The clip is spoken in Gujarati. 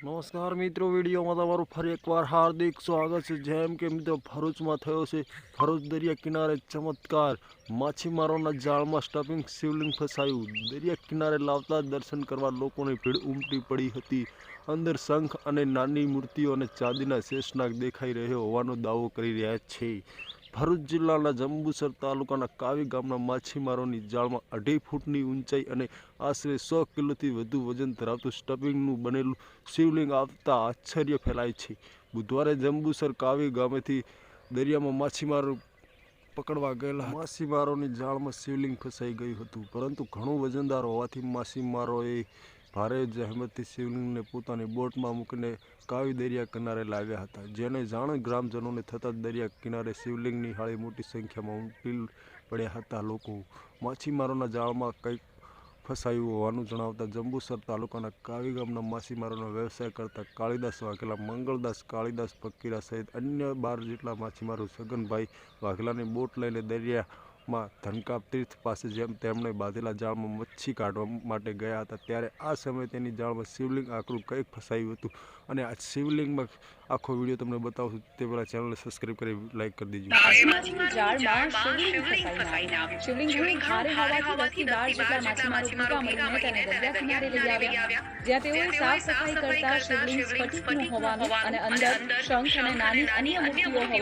નમસ્કાર મિત્રો, વિડીયોમાં તમારું ફરી એકવાર હાર્દિક સ્વાગત છે. જેમ કે મિત્રો, ભરૂચમાં થયો છે ભરૂચ દરિયા કિનારે ચમત્કાર. માછીમારોના જાળમાં સ્ટફિંગ શિવલિંગ ફસાયું. દરિયા કિનારે લાવતા દર્શન કરવા લોકોની ભીડ ઉમટી પડી હતી. અંદર શંખ અને નાની મૂર્તિઓ અને ચાંદીના શેષનાગ દેખાઈ રહ્યો હોવાનો દાવો કરી રહ્યા છે. ભરૂચ જિલ્લાના જંબુસર તાલુકાના કાવી ગામના માછીમારોની જાળમાં અઢી ફૂટની ઊંચાઈ અને આશરે સો કિલોથી વધુ વજન ધરાવતું સ્ટપિંગનું બનેલું શિવલિંગ આવતા આશ્ચર્ય ફેલાય છે. બુધવારે જંબુસર કાવી ગામેથી દરિયામાં માછીમારો પકડવા ગયેલા માછીમારોની જાળમાં શિવલિંગ ફસાઈ ગયું હતું, પરંતુ ઘણું વજનદાર હોવાથી માછીમારોએ ભારે જહેમતથી શિવલિંગને પોતાની બોટમાં મૂકીને કાવી દરિયા કિનારે લાવ્યા હતા, જેને જાણ ગ્રામજનોને થતાં દરિયા કિનારે શિવલિંગની હાળી મોટી સંખ્યામાં ઉમટી પડ્યા હતા. લોકો માછીમારોના જાળમાં કંઈક ફસાયું હોવાનું જણાવતા જંબુસર તાલુકાના કાવી ગામના માછીમારોનો વ્યવસાય કરતા કાળીદાસ વાઘેલા, મંગળદાસ કાળીદાસ પક્કીરા સહિત અન્ય બાર જેટલા માછીમારો છગનભાઈ વાઘેલાની બોટ લઈને દરિયામાં ધનકાપ તીર્થ પાસે જેમ તેમણે બાંધેલા જાળમાં મચ્છી કાઢવા માટે ગયા હતા ત્યારે આ સમયે તેની જાળમાં શિવલિંગ આકરું કંઈક ફસાયું હતું. અને આ શિવલિંગમાં આખો વીડિયો તમને બતાવું તે પહેલાં ચેનલને સબસ્ક્રાઈબ કરી લાઈક કરી દેજો. જ્યાં સાફ સફાઈ કરતા શિવલિંગ સ્ફટિકનું હોવાનું અને અંદર શંખ અને નાની અન્ય મૂર્તિઓ હોવાનું